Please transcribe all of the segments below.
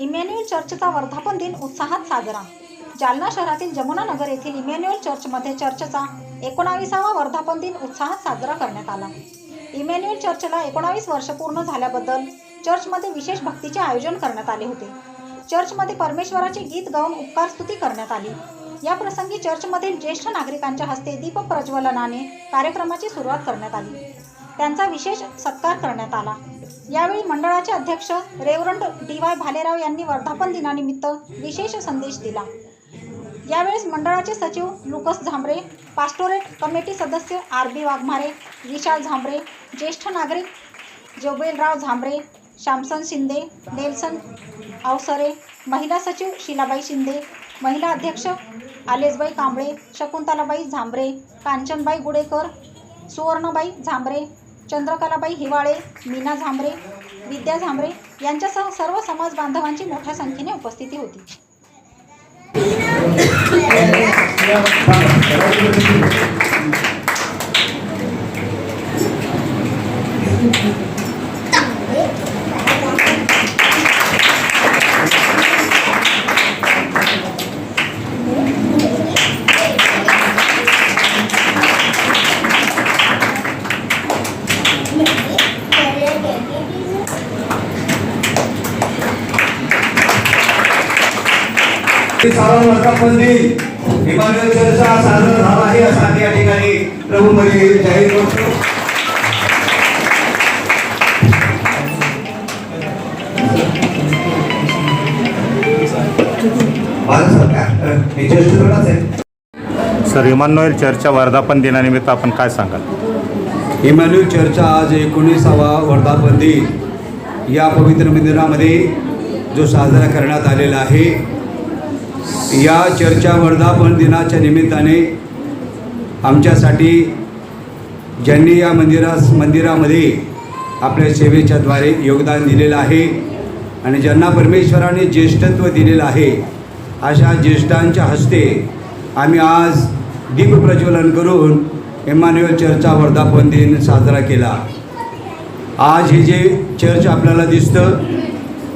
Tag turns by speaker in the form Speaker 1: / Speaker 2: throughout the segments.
Speaker 1: Emmanuel चर्चचा वर्धापन दिन उत्साहात साजरा. जालना शहरातील जमुना नगर येथील इमॅन्युअल चर्चमध्ये चर्चचा एकोणावीसावा वर्धापन दिन उत्साहात साजरा करण्यात आला. इमॅन्युअल चर्चला एकोणावीस वर्ष पूर्ण झाल्याबद्दल चर्चमध्ये विशेष भक्तीचे आयोजन करण्यात आले होते. चर्चमध्ये परमेश्वराचे गीत गाऊन उपकार स्तुती करण्यात आली. या प्रसंगी चर्चमधील ज्येष्ठ नागरिकांच्या हस्ते दीप प्रज्वलनाने कार्यक्रमाची सुरुवात करण्यात आली. त्यांचा विशेष सत्कार करण्यात आला. यावेळी मंडळाचे अध्यक्ष रेवरंड डी वाय भालेराव यांनी वर्धापन दिनानिमित्त विशेष संदेश दिला. यावेळेस मंडळाचे सचिव लुकस झांबरे पास्टोरेट कमिटी सदस्य आर बी वाघमारे विशाल झांबरे ज्येष्ठ नागरिक जोबेलराव झांबरे शामसन शिंदे नेल्सन अवसरे महिला सचिव शिलाबाई शिंदे महिला अध्यक्ष आलेसबाई कांबळे शकुंतलाबाई झांबरे कांचनबाई गुडेकर सुवर्णबाई झांबरे चंद्रकलाबाई हिवाळे मीना झांबरे विद्या झांबरे यांच्यासह सर्व समाज बांधवांची मोठ्या संख्येने उपस्थिती होती.
Speaker 2: सावन वर्धापनदी इमानुएल चर्चचा साजरा झाला आहे असा या ठिकाणी प्रभू मध्ये जाहीर करतो. भारत सरकार हे आहे.
Speaker 3: सर इमानुएल चर्चच्या वर्धापन दिनानिमित्त आपण काय सांगाल?
Speaker 2: इमॅन्युअल चर्चचा आज एकोणीसावा वर्धापन दिन. या पवित्र मंदिरामध्ये जो साजरा करण्यात आलेला आहे या चर्चा वर्धापन दिनाच्या निमित्ताने आमच्यासाठी ज्यांनी या मंदिरास मंदिरामध्ये आपल्या सेवेच्या द्वारे योगदान दिलेलं आहे आणि ज्यांना परमेश्वराने ज्येष्ठत्व दिलेलं आहे अशा ज्येष्ठांच्या हस्ते आम्ही आज दीप प्रज्वलन करून इमान्युअल चर्चचा वर्धापन दिन साजरा केला. आज हे जे चर्च आपल्याला दिसतं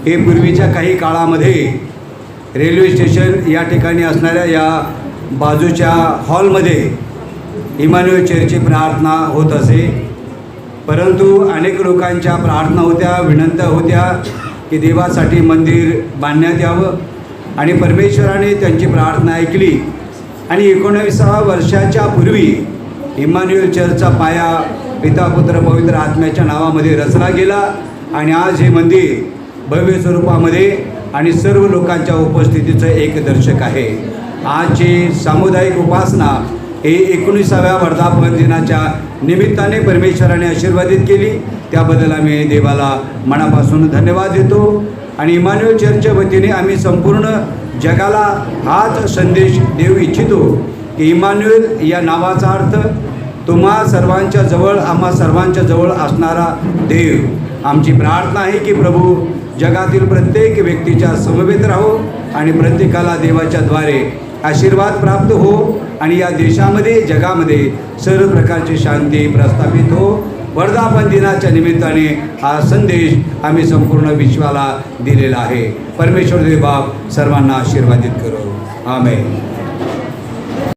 Speaker 2: हे पूर्वीच्या काही काळामध्ये रेल्वे स्टेशन या ठिकाणी असणाऱ्या या बाजूच्या हॉलमध्ये इमान्युअल चर्चची प्रार्थना होत असे. परंतु अनेक लोकांच्या प्रार्थना होत्या विनंत्या होत्या की देवासाठी मंदिर बांधण्यात यावं. आणि परमेश्वराने त्यांची प्रार्थना ऐकली. आणि एकोणविसाव्या वर्षाच्या पूर्वी इमान्युअल चर्चचा पाया पिता पुत्र पवित्र आत्म्याच्या नावामध्ये रचला गेला. आणि आज हे मंदिर भव्य स्वरूपामध्ये आणि सर्व लोकांच्या उपस्थितीचं एक दर्शक आहे. आजची सामुदायिक उपासना ही एकोणीसाव्या वर्धापन दिनाच्या निमित्ताने परमेश्वराने आशीर्वादित केली. त्याबद्दल आम्ही देवाला मनापासून धन्यवाद देतो. आणि इमान्युअल चर्चच्या वतीने आम्ही संपूर्ण जगाला हाच संदेश देऊ इच्छितो की इमान्युएल या नावाचा अर्थ तुम्हा सर्वांच्या जवळ आम्हा सर्वांच्या जवळ असणारा देव. आमची प्रार्थना आहे की प्रभू जगातील प्रत्येक व्यक्तीच्या समवेत राहो आणि प्रत्येकाला देवाच्या द्वारे आशीर्वाद प्राप्त हो आणि या देशामध्ये जगामध्ये सर्व प्रकारची शांती प्रस्थापित हो. वर्धापन दिनाच्या निमित्ताने हा संदेश आम्ही संपूर्ण विश्वाला दिलेला आहे. परमेश्वर देव बाप सर्वांना आशीर्वादित करो. आमेन.